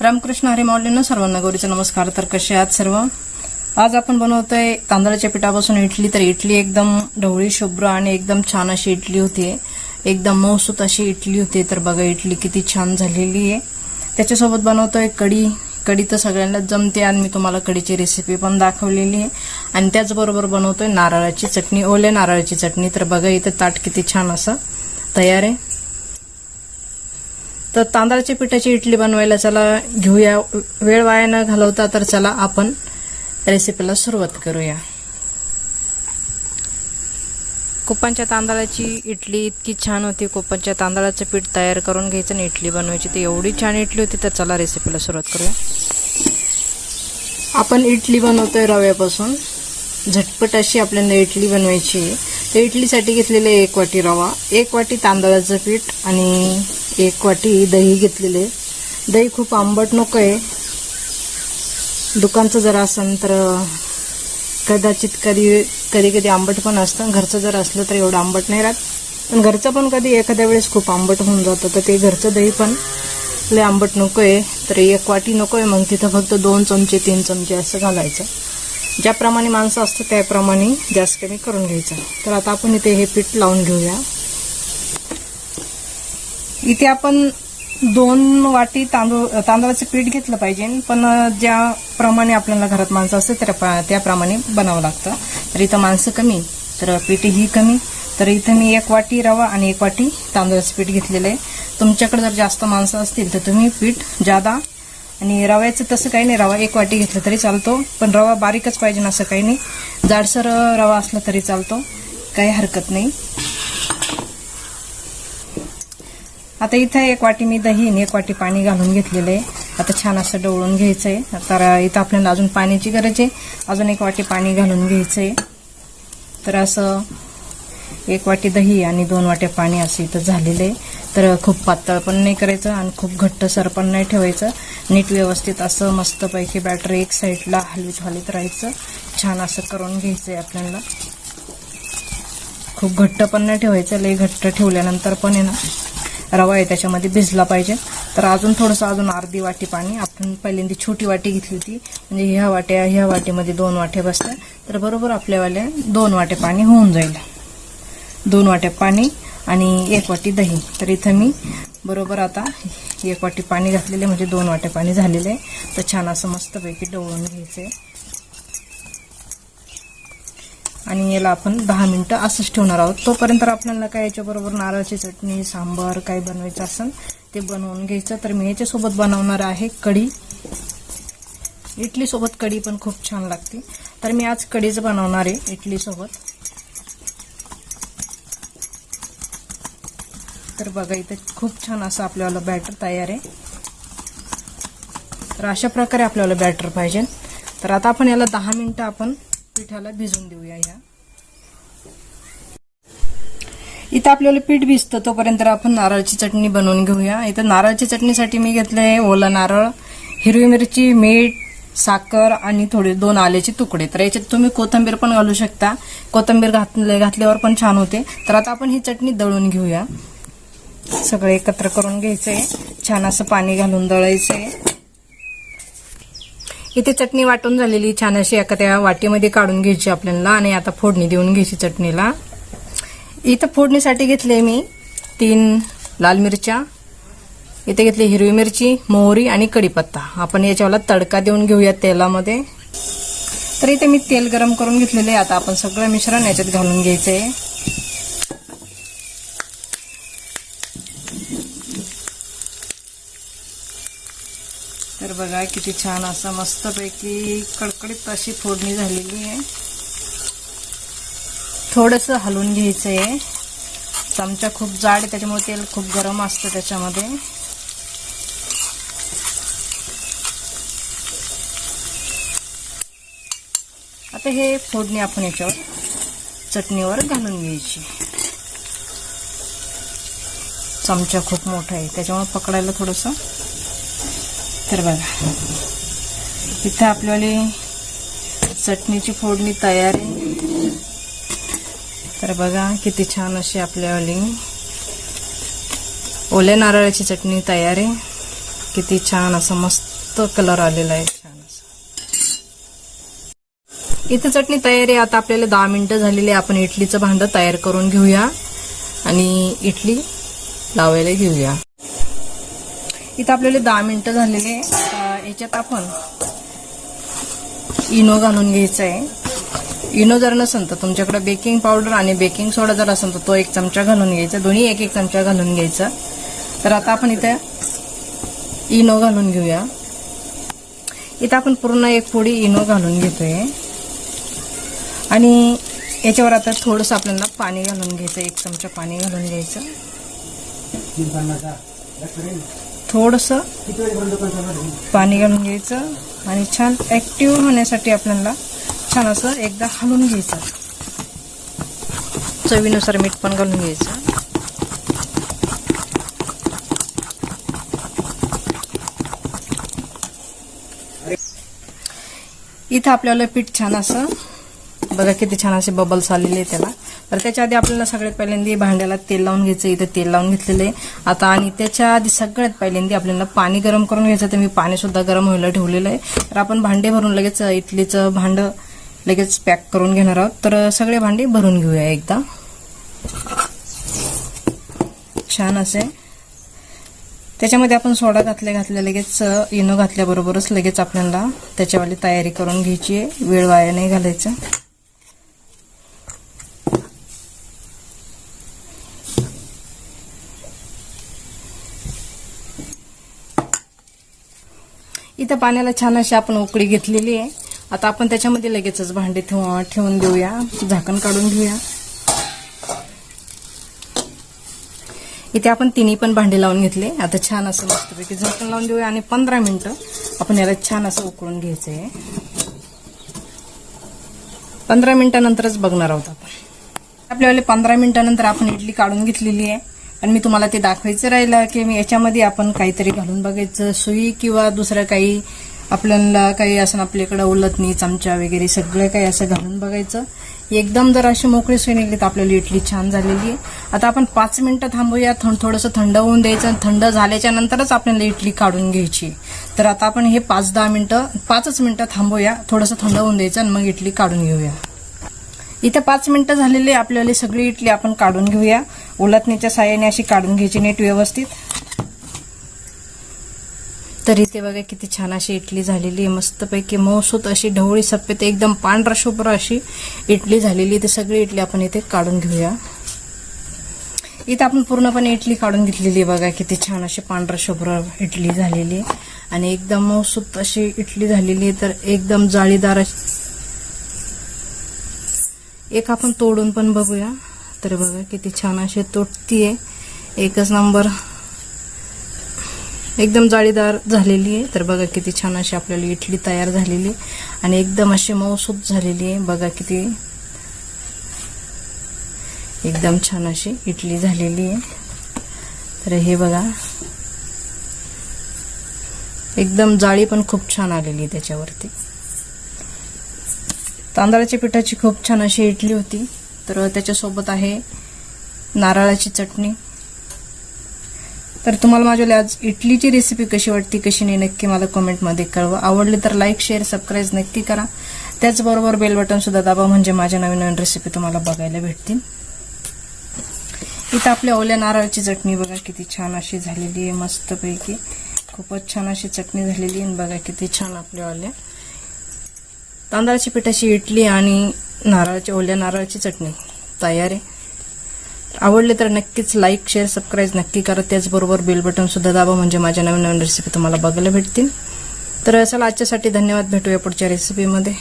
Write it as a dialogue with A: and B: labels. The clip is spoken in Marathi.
A: रामकृष्ण हरी सर्वांना गौरीचा नमस्कार. तर कसे आहात सर्व? आज आपण बनवतोय तांदळाच्या पिठापासून इडली. तर इडली एकदम ढवळी शुभ्र आणि एकदम छान अशी इडली होती. एकदम मऊसूत अशी इडली होती. तर बघा इडली किती छान झालेली आहे. त्याच्यासोबत बनवतोय कढी. कढी तर सगळ्यांनाच जमते आणि मी तुम्हाला कढीची रेसिपी पण दाखवलेली आहे. आणि त्याचबरोबर बनवतोय नारळाची चटणी ओल्या नारळाची चटणी. तर बघा इथं ताट किती छान असं तयार आहे. तर तांदळाच्या पिठाची इडली बनवायला चला घेऊया. वेळ वाया न घालवता तर चला आपण रेसिपीला सुरुवात करूया. कोपांच्या तांदळाची इडली इतकी छान होती. कोपांच्या तांदळाचं पीठ तयार करून घ्यायचं आणि इडली बनवायची. ती एवढी छान इडली होती तर चला रेसिपीला सुरुवात करूया. आपण इडली बनवतोय रव्यापासून. झटपट अशी आपल्याला इडली बनवायची आहे. तर इडलीसाठी घेतलेले एक वाटी रवा एक वाटी तांदळाचं पीठ आणि एक वाटी दही घेतलेले. दही खूप आंबट नको आहे. दुकानचं जर असेल तर कदाचित कधी कधी कधी आंबट पण असतं. घरचं जर असलं तर एवढं आंबट नाही राहत. पण घरचं पण कधी एखाद्या वेळेस खूप आंबट होऊन जातं. तर ते घरचं दही पण लय आंबट नको आहे. तर एक वाटी नको आहे. मग तिथं फक्त दोन चमचे तीन चमचे असं घालायचं. ज्याप्रमाणे माणसं असतं त्याप्रमाणे जास्त कमी करून घ्यायचं. तर आता आपण इथे हे पीठ लावून घेऊया. इथे आपण दोन वाटी तांदूळ तांदळाचं पीठ घेतलं पाहिजे. पण ज्याप्रमाणे आपल्याला घरात माणसं असते त्या त्याप्रमाणे बनावं लागतं. तर इथं माणसं कमी तर पीठही कमी. तर इथं मी एक वाटी रवा आणि एक वाटी तांदळाचं पीठ घेतलेलं आहे. तुमच्याकडे जर जास्त माणसं असतील तर तुम्ही पीठ जादा आणि रव्याचं तसं काही नाही. रवा एक वाटी घेतलं तरी चालतो पण रवा बारीकच पाहिजे असं काही नाही. जाडसर रवा असला तरी चालतो. काही हरकत नाही. आता इथं एक वाटी मी दही आणि एक वाटी पाणी घालून घेतलेलं आहे. आता छान असं डवळून घ्यायचं आहे तर इथं आपल्याला अजून पाण्याची गरज आहे. अजून एक वाटी पाणी घालून घ्यायचं आहे तर असं एक वाटी दही आणि दोन वाट्या पाणी असं इथं झालेलं आहे. तर खूप पातळ पण नाही करायचं आणि खूप घट्टसर पण नाही ठेवायचं. नीट व्यवस्थित असं मस्तपैकी बॅटर एक साईडला हलवीत हलवीत राहायचं. छान असं करून घ्यायचं आहे आपल्याला. खूप घट्ट पण नाही ठेवायचं. लई घट्ट ठेवल्यानंतर पण आहे ना. रवा आहे त्याच्यामध्ये भिजला पाहिजे. तर अजून थोडंसं अजून अर्धी वाटी पाणी. आपण पहिल्यांदा छोटी वाटी घेतली होती. म्हणजे ह्या वाट्या ह्या वाटीमध्ये दोन वाटे बसल्या. तर बरोबर आपल्यावाल्या दोन वाटे पाणी होऊन जाईल. दोन वाट्या पाणी आणि एक वाटी दही. तर इथं मी बरोबर आता एक वाटी पाणी घातलेले म्हणजे दोन वाटे पाणी झालेले आहे. तर छान असं मस्तपैकी डवळून घ्यायचं आहे. आणि याला आपण दहा मिनटं असंच ठेवणार आहोत. तोपर्यंत आपल्याला काय याच्याबरोबर नारळाची चटणी सांबार काय बनवायचं असेल ते बनवून घ्यायचं. तर मी याच्यासोबत बनवणार आहे कढी. इडलीसोबत कढी पण खूप छान लागते. तर मी आज कढीच बनवणार आहे इडलीसोबत. तर बघा इथं खूप छान असं आपल्याला बॅटर तयार आहे. तर अशा प्रकारे आपल्याला बॅटर पाहिजे. तर आता आपण याला दहा मिनटं आपण पिठाला भिजून देऊया ह्या. इथं आपल्याला पीठ भिजतं तोपर्यंत आपण नारळाची चटणी बनवून घेऊया. इथं नारळाची चटणीसाठी मी घेतलंय ओला नारळ हिरवी मिरची मीठ साखर आणि थोडे दोन आल्याचे तुकडे. तर याच्यात तुम्ही कोथंबीर पण घालू शकता. कोथंबीर घातले घातल्यावर पण छान होते. तर आता आपण ही चटणी दळून घेऊया. सगळे एकत्र करून घ्यायचंय. छान असं पाणी घालून दळायचंय. इथे चटणी वाटून झालेली छान अशी एखाद्या वाटीमध्ये काढून घ्यायची आपल्याला आणि आता फोडणी देऊन घ्यायची चटणीला. इथं फोडणीसाठी घेतले मी तीन लाल मिरच्या इथे घेतली हिरवी मिरची मोहरी आणि कढीपत्ता. आपण याच्यावर तडका देऊन घेऊया तेलामध्ये. तर इथे मी तेल गरम करून घेतलेले आहे. आता आपण सगळं मिश्रण याच्यात घालून घ्यायचंय. आहे बघा किती छान असं मस्तपैकी कडकडीत अशी फोडणी झालेली आहे. थोडंसं हलवून घ्यायचं आहे चमचा खूप जाड आहे त्याच्यामुळे तेल खूप गरम असतं त्याच्यामध्ये. आता हे फोडणी आपण याच्यावर चटणीवर घालून घ्यायची. चमचा खूप मोठा आहे त्याच्यामुळे पकडायला थोडंसं तर बघा. इथं आपल्याला चटणीची फोडणी तयार आहे. तर बघा किती छान अशी आपल्यावाली ओल्या नारळाची चटणी तयार आहे. किती छान असं मस्त कलर आलेला आहे. छान असं. इथं चटणी तयार आहे. आता आपल्याला दहा मिनटं झालेली आहे. आपण इडलीचं भांडं तयार करून घेऊया. आणि इडली लावायला घेऊया. इथं आपल्याला दहा मिनिटं झालेले याच्यात आपण इनो घालून घ्यायचा आहे इनो जर नसेल तर तुमच्याकडे बेकिंग पावडर आणि बेकिंग सोडा जर असेल तर तो एक चमचा घालून घ्यायचा. दोन्ही एक एक चमचा घालून घ्यायचा. तर आता आपण इथं इनो घालून घेऊया. इथं आपण पूर्ण एक पोळी इनो घालून घेतोय. आणि याच्यावर आता थोडंसं आपल्याला पाणी घालून घ्यायचं. एक चमचा पाणी घालून घ्यायचं. थोडंसं पाणी घालून घ्यायचं आणि छान ऍक्टिव्ह होण्यासाठी आपल्याला छान असं एकदा हलवून घ्यायचं. चवीनुसार मीठ पण घालून घ्यायचं. इथं आपल्याला पीठ छान असं बघा किती छान असे बबल्स आलेले त्याला. तर त्याच्या आधी आपल्याला सगळ्यात पहिल्यांदा भांड्याला तेल लावून घ्यायचं इथं तेल लावून घेतलेलं आहे. आता आणि त्याच्या आधी सगळ्यात पहिल्यांदा आपल्याला पाणी गरम करून घ्यायचं तर मी पाणीसुद्धा गरम व्हायला ठेवलेलं आहे. तर आपण भांडे भरून लगेच इडलीचं भांडं लगेच पॅक करून घेणार आहोत. तर सगळे भांडे भरून घेऊया एकदा. छान असे. त्याच्यामध्ये आपण सोडा घातल्या घातल्या लगेच इनो घातल्याबरोबरच लगेच आपल्याला त्याच्यावाली तयारी करून घ्यायची आहे. वेळ वाया नाही घालायचं. त्या पाण्याला छान अशी आपण उकळी घेतलेली आहे. आता आपण त्याच्यामध्ये लगेचच भांडे ठेव- ठेवून देऊया. झाकण काढून घेऊया. इथे आपण तिन्ही पण भांडे लावून घेतले. आता छान असं मस्तपैकी झाकण लावून देऊया आणि पंधरा मिनिटं आपण याला छान असं उकळून घ्यायचं आहे पंधरा मिनिटानंतरच बघणार आहोत आपण. आपल्याला पंधरा मिनिटानंतर आपण इडली काढून घेतलेली आहे. आणि मी तुम्हाला ते दाखवायचं राहिलं की मी याच्यामध्ये आपण काहीतरी घालून बघायचं. सुई किंवा दुसरं काही आपल्याला काही असं आपल्याकडे उलटणी चमचा वगैरे सगळं काही असं घालून बघायचं. एकदम जर अशी मोकळी सुई निघली तर आपल्याला इडली छान झालेली आहे. आता आपण पाच मिनिटं थांबूया. थं- थोडंसं थंड होऊन द्यायचं आणि थंड झाल्याच्या नंतरच आपल्याला इडली काढून घ्यायची. तर आता आपण हे पाच दहा मिनिटं पाचच मिनिटं थांबूया. थोडंसं थंड होऊन द्यायचं आणि मग इडली काढून घेऊया. इथे पाच मिनिटं झालेली आहे. आपल्याला सगळी इडली आपण काढून घेऊया. उलटणीच्या साह्याने अशी काढून घ्यायची नीट व्यवस्थित. तर इथे बघा किती छान अशी इडली झालेली आहे मस्तपैकी मौसूत अशी ढवळी सप्पेत एकदम पांढरा शुभ्र अशी इडली झालेली आहे. ती सगळी इडली आपण इथे काढून घेऊया. इथं आपण पूर्णपणे इडली काढून घेतलेली आहे बघा किती छान अशी पांढरा शुभ्र इडली झालेली आहे. आणि एकदम मौसूत अशी इडली झालेली आहे तर एकदम जाळीदार अशी एक आपण तोडून पण बघूया. तर बघा किती छान अशी तुटतीये एकच नंबर एकदम जाळीदार झालेली आहे. तर बघा किती छान अशी आपल्याला इडली तयार झालेली आहे. आणि एकदम अशी मऊसूत झालेली आहे. बघा किती एकदम छान अशी इडली झालेली आहे. तर हे बघा. एकदम जाळी पण खूप छान आलेली आहे त्याच्यावरती. तांदळाच्या पिठाची खूप छान अशी इडली होती. तर त्याच्यासोबत आहे नारळाची चटणी. तर तुम्हाला माझ्या आज इडलीची रेसिपी कशी वाटते कशी नाही नक्की मला कमेंटमध्ये कळवा. आवडली तर लाईक शेअर सबस्क्राईब नक्की करा. त्याचबरोबर बेल बटन सुद्धा दाबा म्हणजे माझ्या नवीन नवीन रेसिपी तुम्हाला बघायला भेटतील. इथं आपल्या ओल्या नारळाची चटणी बघा किती छान अशी झालेली आहे मस्तपैकी. खूपच छान अशी चटणी झालेली आहे. आणि बघा किती छान आपल्या ओल्या. तांदळाची पिठाची इडली आणि नारळाची ओल्या नारळाची चटणी. तयार आहे. आवडले तर नक्कीच लाईक शेअर सबस्क्राईब नक्की करा. त्याचबरोबर बेल बटन सुद्धा दाबा म्हणजे माझ्या नवीन नवीन रेसिपी तुम्हाला बघायला भेटतील. तर चला आजच्यासाठी धन्यवाद. भेटूया पुढच्या रेसिपीमध्ये